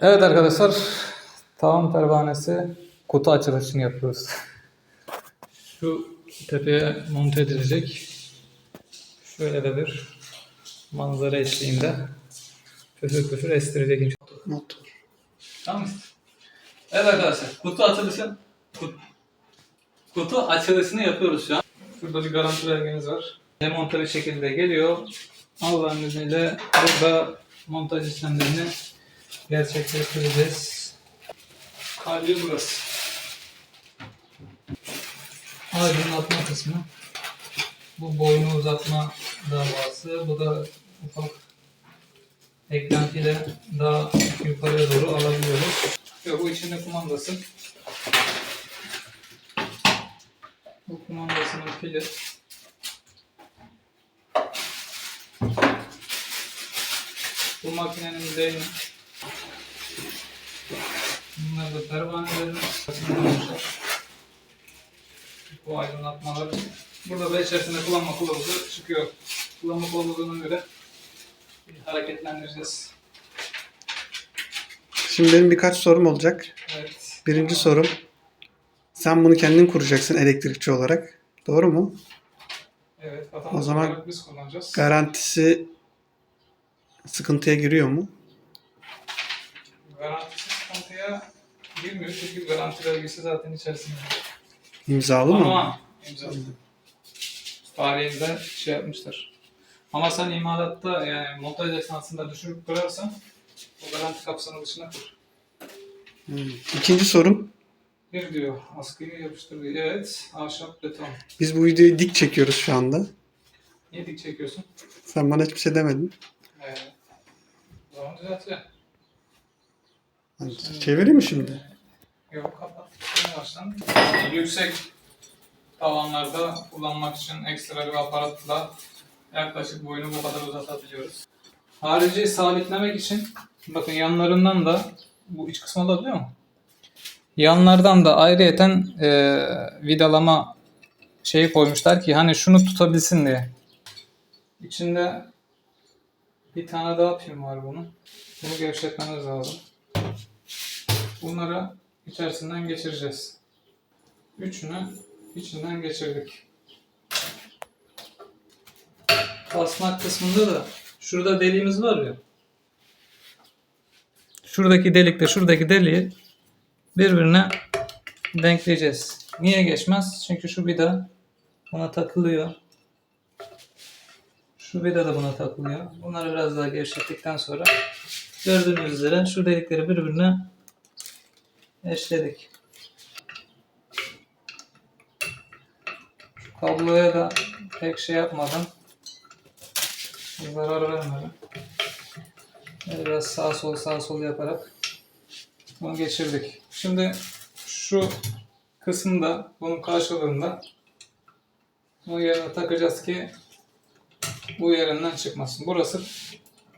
Evet arkadaşlar, tavan pervanesi kutu açılışını yapıyoruz. Şu tepeye monte edilecek. Şöyle de bir manzara eşliğinde püfür püfür estirecek inşallah. Motor. Tamam mı? Evet arkadaşlar, kutu açılışı kutu, kutu açılışını yapıyoruz şu an. Şurada bir garanti belgemiz var. Demonte bir şekilde geliyor. Allah'ın izniyle burada montaj işlemlerini gerçekleştireceğiz. Kalbi burası. Aydınlatma kısmı. Bu boynu uzatma davası. Bu da ufak eklentiyle daha yukarıya doğru alabiliyoruz. Yok bu içinde kumandası. Bu kumandasının pili. Bu makinenin beyni. Bunlar da pervanelerin Bu aydınlatmalar. Burada da içerisinde kullanma kılavuzu çıkıyor. Kullanma kılavuzuna göre hareketlendireceğiz. Şimdi benim birkaç sorum olacak. Evet. Birinci sorum. Sen bunu kendin kuracaksın elektrikçi olarak. Doğru mu? Evet. O zaman biz kullanacağız. Garantisi sıkıntıya giriyor mu? Garantisi sıkıntıya girmiyor çünkü garanti belgesi zaten içerisinde. İmzalı mı? Ama imzalı. Tarihinde şey yapmışlar. Ama sen imalatta yani montaj esnasında düşürüp kırarsan o garanti kapsamı dışına kır. Hmm. İkinci sorum. Bir diyor askıyı yapıştır diyor. Evet ahşap beton. Biz bu videoyu dik çekiyoruz şu anda. Niye dik çekiyorsun? Sen bana hiçbir şey demedin. Evet. O zaman düzelteceğim. Çevireyim mi şimdi? Yok kapat. Baştan. Yüksek tavanlarda kullanmak için ekstra bir aparatla yaklaşık boyunu bu kadar uzatabiliyoruz. Harici sabitlemek için bakın yanlarından da bu iç kısmı alabiliyor mu? Yanlardan da ayrıyeten e, vidalama şeyi koymuşlar ki hani şunu tutabilsin diye. İçinde bir tane daha pin var bunun. Bunu gevşetmemiz lazım. Bunları içerisinden geçireceğiz. Üçünü içinden geçirdik. Basmak kısmında da şurada deliğimiz var ya. Şuradaki delikle şuradaki deliği birbirine denkleyeceğiz. Niye geçmez? Çünkü şu vida buna takılıyor. Şu vida da buna takılıyor. Bunları biraz daha gevşettikten sonra gördüğünüz üzere şu delikleri birbirine eşledik. Kabloya da pek şey yapmadan zarar böyle biraz sağ sol sağ sol yaparak bunu geçirdik. Şimdi şu kısımda bunun karşılığında bu yerine takacağız ki bu yerinden çıkmasın. Burası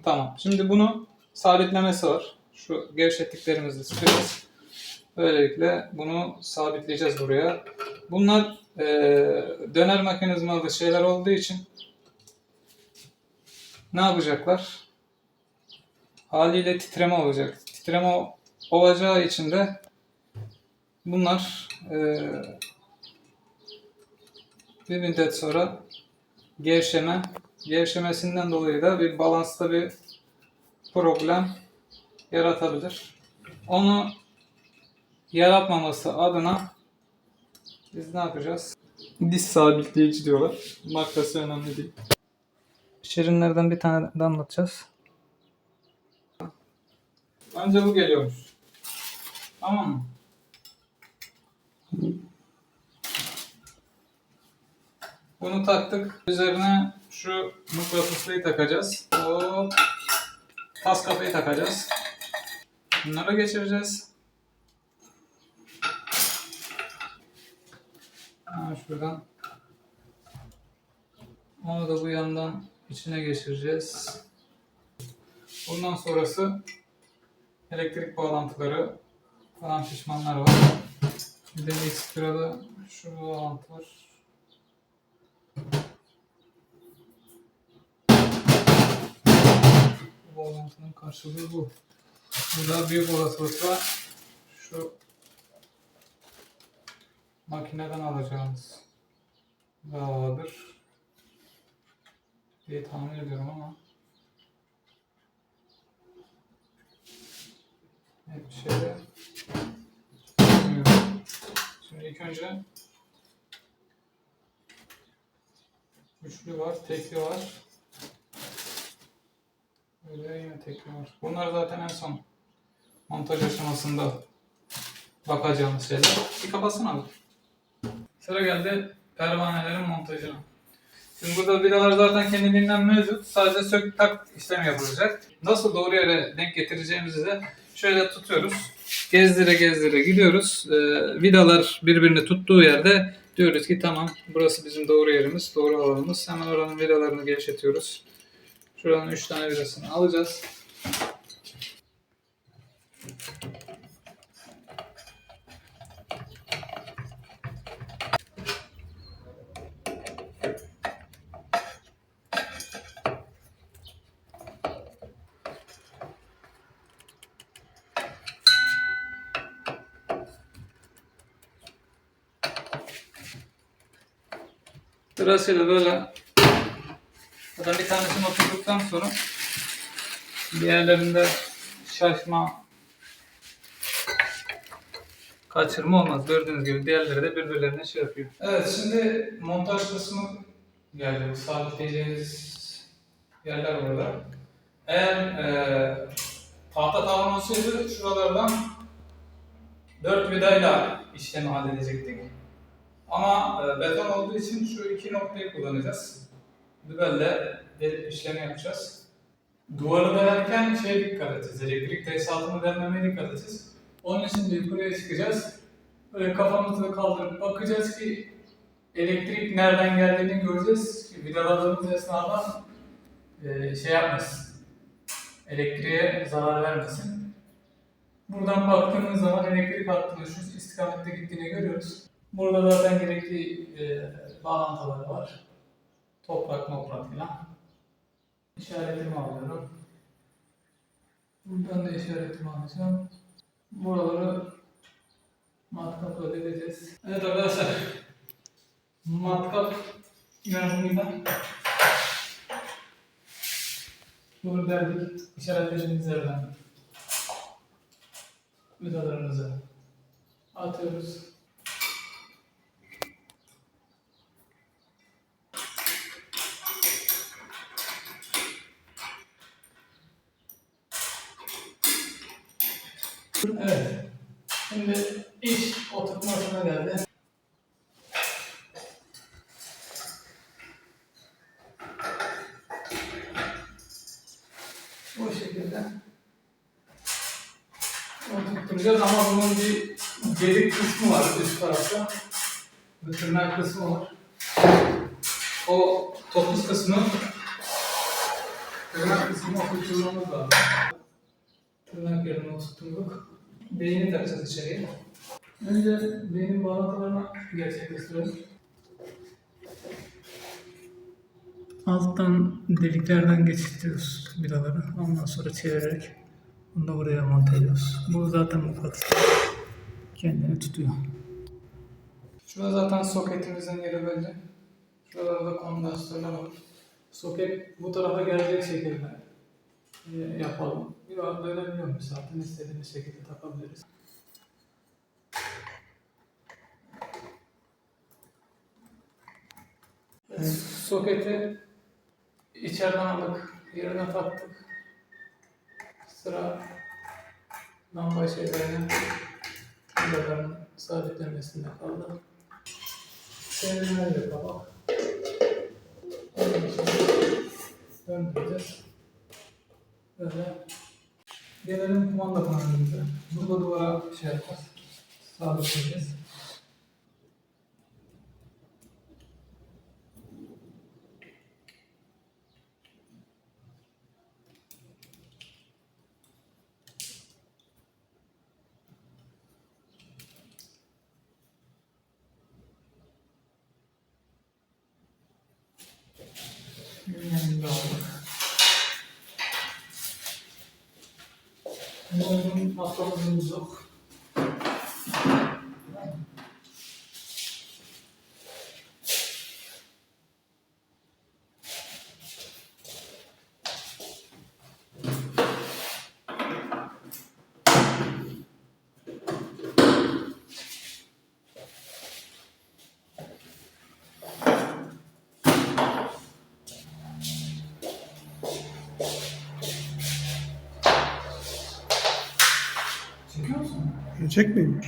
tamam. Şimdi bunu sabitlemesi var. Şu gevşettiklerimizi sıkacağız. Böylelikle bunu sabitleyeceğiz buraya. Bunlar e, döner mekanizmalı şeyler olduğu için ne yapacaklar? Haliyle titreme olacak. Titreme olacağı için de bunlar e, bir müddet sonra gevşeme, gevşemesinden dolayı da bir balansta bir problem yaratabilir. Onu yaratmaması adına biz ne yapacağız? Diş sabitleyici diyorlar. Markası önemli değil. Şirinlerden bir tane damlatacağız. Önce bu geliyormuş. Tamam mı? Bunu taktık. Üzerine şu mıknatıslıyı takacağız. Hop. Tas kafayı takacağız. Bunları geçireceğiz. Ha, şuradan. Onu da bu yandan içine geçireceğiz. Bundan sonrası elektrik bağlantıları falan pişmanlar var. Bir de ekstrada şu bağlantı var. Bu bağlantının karşılığı bu. Burada büyük olasılıkla şu makineden alacağımız davadır diye tahmin ediyorum ama hep şeyde bilmiyorum. Şimdi ilk önce üçlü var, tekli var. Böyle yine tekli var. Bunlar zaten en son montaj aşamasında bakacağımız şeyler. Bir kapatsana abi. Sıra geldi pervanelerin montajına. Şimdi burada vidalar zaten kendiliğinden mevcut. Sadece sök tak işlemi yapılacak. Nasıl doğru yere denk getireceğimizi de şöyle tutuyoruz. Gezdire gezdire gidiyoruz. Ee, vidalar birbirini tuttuğu yerde diyoruz ki tamam burası bizim doğru yerimiz, doğru alanımız. Hemen oranın vidalarını gevşetiyoruz. Şuranın 3 tane vidasını alacağız. Sırasıyla böyle Zaten bir tanesini oturduktan sonra diğerlerinde şaşma kaçırma olmaz. Gördüğünüz gibi diğerleri de birbirlerine şey yapıyor. Evet şimdi montaj kısmı geldi. Bu sabitleyeceğimiz yerler burada. Eğer e, tahta tavan olsaydı şuralardan 4 vidayla işlemi halledecektik. Ama e, beton olduğu için şu iki noktayı kullanacağız. Dübelle delip işlemi yapacağız. Duvarı dayanırken şey dikkat edeceğiz. Elektrik tesisatını delmemeye dikkat edeceğiz. Onun için de yukarıya çıkacağız. Böyle kafamızı kaldırıp bakacağız ki elektrik nereden geldiğini göreceğiz. Vidaladığımız esnada e, şey yapmasın. Elektriğe zarar vermesin. Buradan baktığımız zaman elektrik hattının şu istikamette gittiğini görüyoruz. Burada zaten gerekli e, bağlantıları var. Toprak moprak filan. İşaretimi alıyorum. Buradan da işaretimi alacağım. Buraları matkapla deleceğiz. Evet arkadaşlar. Matkap yardımıyla bunu derdik. İşaretlerimiz yerden. Vidalarımızı atıyoruz. Evet. Şimdi iş oturmasına geldi. Bu şekilde oturtturacağız ama bunun bir gelik kısmı var üst tarafta. Bir tırnak kısmı var. O topuz kısmı tırnak kısmını oturtturmamız lazım. Tırnak yerine oturtturduk. Beyni takacağız içeriye. Önce beynin bağlantılarını gerçekleştirelim. Alttan deliklerden geçiriyoruz vidaları. Ondan sonra çevirerek bunu da buraya monte ediyoruz. Bu zaten mıknatıs kendini tutuyor. Şurada zaten soketimizin yeri belli. Şuralarda kondansatörler var. Soket bu tarafa gelecek şekilde yapalım. Bir rahat dönebiliyormuş zaten istediğimiz şekilde takabiliriz. Evet, Soketi içeriden aldık, yerine taktık. Sıra lamba şeylerine vidaların sabitlenmesinde kaldı. Ondan sonra döndüreceğiz. Böyle gelelim kumanda panelimize. Burada duvara şey yapacağız. Sabitleyeceğiz. Yanında aldık. Umarım hastamızımız yok. Görecek miyim?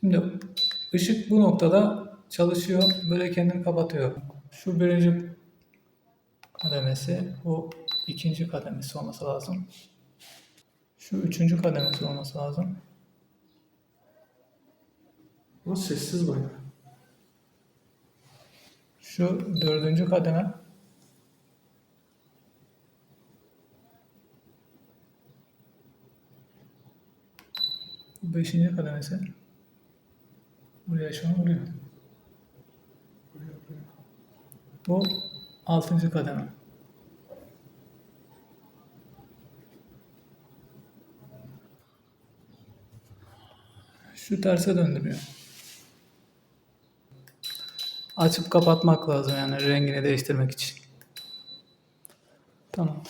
Şimdi ışık bu noktada çalışıyor. Böyle kendini kapatıyor. Şu birinci kademesi. Bu ikinci kademesi olması lazım. Şu üçüncü kademesi olması lazım. Ama sessiz bayağı. Şu dördüncü kademe. Beşinci kademesi. Buraya şu an vuruyor. Bu altıncı kademe. Şu terse döndürüyor. Açıp kapatmak lazım yani rengini değiştirmek için. Tamam.